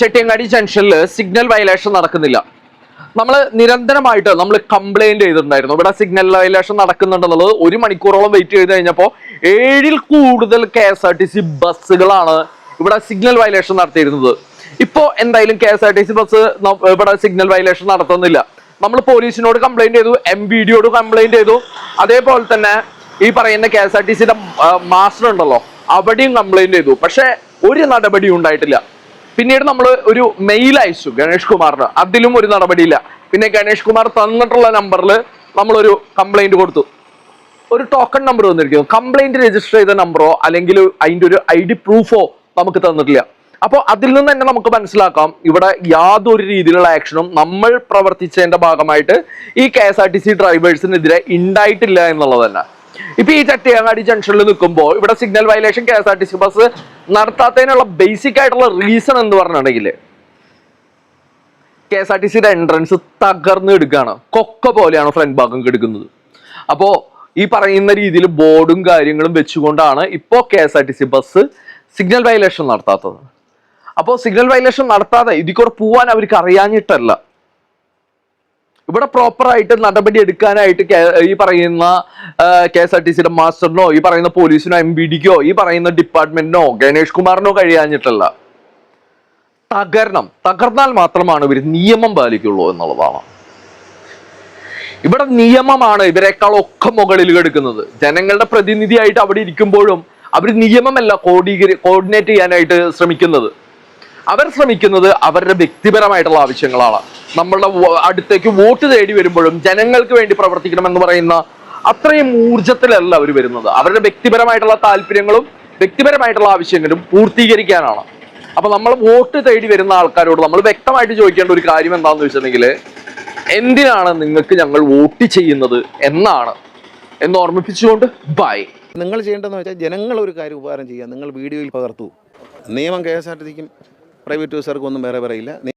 ചെട്ടിയങ്ങാടി ജംഗ്ഷനിൽ signal violation നടക്കുന്നില്ല. നമ്മൾ നിരന്തരമായിട്ട് നമ്മൾ കംപ്ലൈന്റ് ചെയ്തിട്ടുണ്ടായിരുന്നു. ഇവിടെ സിഗ്നൽ വയലേഷൻ നടക്കുന്നുണ്ടെന്നുള്ളത് ഒരു മണിക്കൂറോളം വെയിറ്റ് ചെയ്ത് കഴിഞ്ഞപ്പോൾ ഏഴിൽ കൂടുതൽ K S R T C ബസ്സുകളാണ് ഇവിടെ സിഗ്നൽ വയലേഷൻ നടത്തിയിരുന്നത്. ഇപ്പോൾ എന്തായാലും K S R T C bus ഇവിടെ സിഗ്നൽ വയലേഷൻ നടത്തുന്നില്ല. നമ്മൾ പോലീസിനോട് കംപ്ലൈന്റ് ചെയ്തു എം ബി ഡിയോട് കംപ്ലൈന്റ് ചെയ്തു. അതേപോലെ തന്നെ ഈ പറയുന്ന കെ എസ് ആർ ടി സിയുടെ മാസ്റ്റർ ഉണ്ടല്ലോ അവിടെയും കംപ്ലൈന്റ് ചെയ്തു. പക്ഷേ ഒരു നടപടിയും ഉണ്ടായിട്ടില്ല. പിന്നീട് നമ്മൾ ഒരു മെയിൽ അയച്ചു ഗണേഷ് കുമാറിന്. അതിലും ഒരു നടപടിയില്ല. പിന്നെ ഗണേഷ് കുമാർ തന്നിട്ടുള്ള നമ്പറിൽ നമ്മളൊരു കംപ്ലൈന്റ് കൊടുത്തു. ഒരു ടോക്കൺ നമ്പർ തന്നിരിക്കുന്നു. കംപ്ലൈന്റ് രജിസ്റ്റർ ചെയ്ത നമ്പറോ അല്ലെങ്കിൽ അതിന്റെ ഒരു ഐ ഡി പ്രൂഫോ നമുക്ക് തന്നിട്ടില്ല. അപ്പോൾ അതിൽ നിന്ന് തന്നെ നമുക്ക് മനസ്സിലാക്കാം ഇവിടെ യാതൊരു രീതിയിലുള്ള ആക്ഷനും നമ്മൾ പ്രവർത്തിച്ചതിന്റെ ഭാഗമായിട്ട് ഈ K S R T C ഡ്രൈവേഴ്സിനെതിരെ ഉണ്ടായിട്ടില്ല എന്നുള്ളത് തന്നെ. ഇപ്പൊ ഈ ചട്ടിയങ്ങാടി ജംഗ്ഷനിൽ നിൽക്കുമ്പോൾ ഇവിടെ signal violation K S R T C bus നടത്താത്തതിനുള്ള basic ആയിട്ടുള്ള റീസൺ എന്ന് പറഞ്ഞിട്ടുണ്ടെങ്കിൽ കെ എസ് ആർ ടി സിയുടെ എൻട്രൻസ് തകർന്ന് എടുക്കുകയാണ്. കൊക്ക പോലെയാണ് ഫ്രണ്ട് ഭാഗം എടുക്കുന്നത് അപ്പോൾ ഈ പറയുന്ന രീതിയിൽ ബോർഡും കാര്യങ്ങളും വെച്ചുകൊണ്ടാണ് ഇപ്പോ K S R T C bus signal violation നടത്താത്തത്. അപ്പോൾ സിഗ്നൽ വയലേഷൻ നടത്താതെ ഇതിൽ കൂടെ പോവാൻ അവർക്ക് അറിയാഞ്ഞിട്ടല്ല. ഇവിടെ പ്രോപ്പറായിട്ട് നടപടി എടുക്കാനായിട്ട് ഈ പറയുന്ന കെ എസ് ആർ ടി സിയുടെ മാസ്റ്ററിനോ ഈ പറയുന്ന പോലീസിനോ എം ബി ഡിക്കോ ഈ പറയുന്ന ഡിപ്പാർട്ട്മെന്റിനോ ഗണേഷ് കുമാറിനോ കഴിയാഞ്ഞിട്ടല്ല. തകരണം. തകർന്നാൽ മാത്രമാണ് ഇവർ നിയമം പാലിക്കുള്ളൂ എന്നുള്ളതാണ്. ഇവിടെ നിയമമാണ് ഇവരെക്കാൾ ഒക്കെ മുകളിൽ എടുക്കുന്നത് ജനങ്ങളുടെ പ്രതിനിധിയായിട്ട് അവിടെ ഇരിക്കുമ്പോഴും അവർ നിയമമല്ല കോഡീകരി കോർഡിനേറ്റ് ചെയ്യാനായിട്ട് ശ്രമിക്കുന്നത്. അവർ ശ്രമിക്കുന്നത് അവരുടെ വ്യക്തിപരമായിട്ടുള്ള ആവശ്യങ്ങളാണ്. നമ്മളുടെ അടുത്തേക്ക് വോട്ട് തേടി വരുമ്പോഴും ജനങ്ങൾക്ക് വേണ്ടി പ്രവർത്തിക്കണമെന്ന് പറയുന്ന അത്രയും ഊർജത്തിലല്ല അവർ വരുന്നത്. അവരുടെ വ്യക്തിപരമായിട്ടുള്ള താല്പര്യങ്ങളും വ്യക്തിപരമായിട്ടുള്ള ആവശ്യങ്ങളും പൂർത്തീകരിക്കാനാണ്. അപ്പൊ നമ്മൾ വോട്ട് തേടി വരുന്ന ആൾക്കാരോട് നമ്മൾ വ്യക്തമായിട്ട് ചോദിക്കേണ്ട ഒരു കാര്യം എന്താണെന്ന് വെച്ചിട്ടുണ്ടെങ്കിൽ എന്തിനാണ് നിങ്ങൾക്ക് ഞങ്ങൾ വോട്ട് ചെയ്യുന്നത് എന്നാണ്. എന്ന് ഓർമ്മിപ്പിച്ചുകൊണ്ട് ബൈ. നിങ്ങൾ ചെയ്യേണ്ടതെന്ന് വെച്ചാൽ ജനങ്ങൾ ഒരു കാര്യം ഉപകാരം ചെയ്യുക. നിങ്ങൾ വീഡിയോയിൽ പകർത്തു. നിയമം കെ എസ് ആർ ടി സിക്കും പ്രൈവറ്റ് യൂസർക്കൊന്നും വേറെ പറയില്ല